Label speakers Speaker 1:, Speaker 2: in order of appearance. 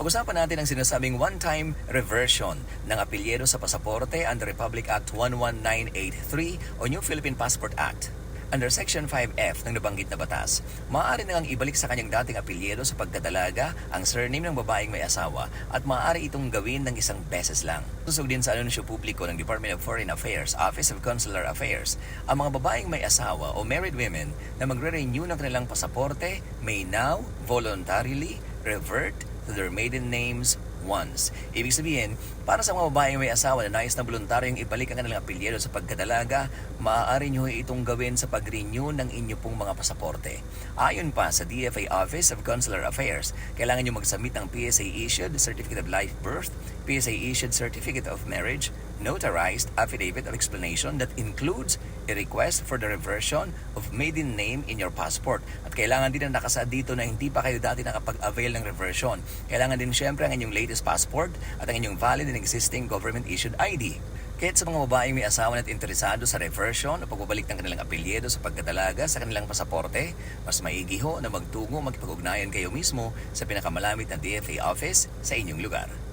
Speaker 1: Pag-usapan natin ang sinasabing one-time reversion ng apelyido sa pasaporte under Republic Act 11983 o New Philippine Passport Act. Under Section 5F ng nabanggit na batas, maaari na ngang ibalik sa kanyang dating apelyido sa pagdadalaga ang surname ng babaeng may asawa at maaari itong gawin ng isang beses lang. Susog din sa anunsyo publiko ng Department of Foreign Affairs, Office of Consular Affairs, ang mga babaeng may asawa o married women na magre-renew ng kanilang pasaporte may now voluntarily revert their maiden names once. Ibig sabihin, para sa mga babaeng may asawa na nais na voluntaryong ibalik ang kanilang apelyido sa pagkadalaga, maaari nyo itong gawin sa pag-renew ng inyo pong mga pasaporte. Ayon pa sa DFA Office of Consular Affairs, kailangan nyo mag-submit ng PSA-issued Certificate of Life Birth, PSA-issued Certificate of Marriage, notarized affidavit of explanation that includes a request for the reversion of maiden name in your passport. At kailangan din na nakasaad dito na hindi pa kayo dati nakapag-avail ng reversion. Kailangan din syempre ang inyong latest passport at ang inyong valid and existing government-issued ID. Kahit sa mga babaeng may asawa at interesado sa reversion o pagbabalik ng kanilang apelyido sa pagkatalaga sa kanilang pasaporte, mas maigi ho na magtungo magpag-ugnayan kayo mismo sa pinakamalamit na DFA office sa inyong lugar.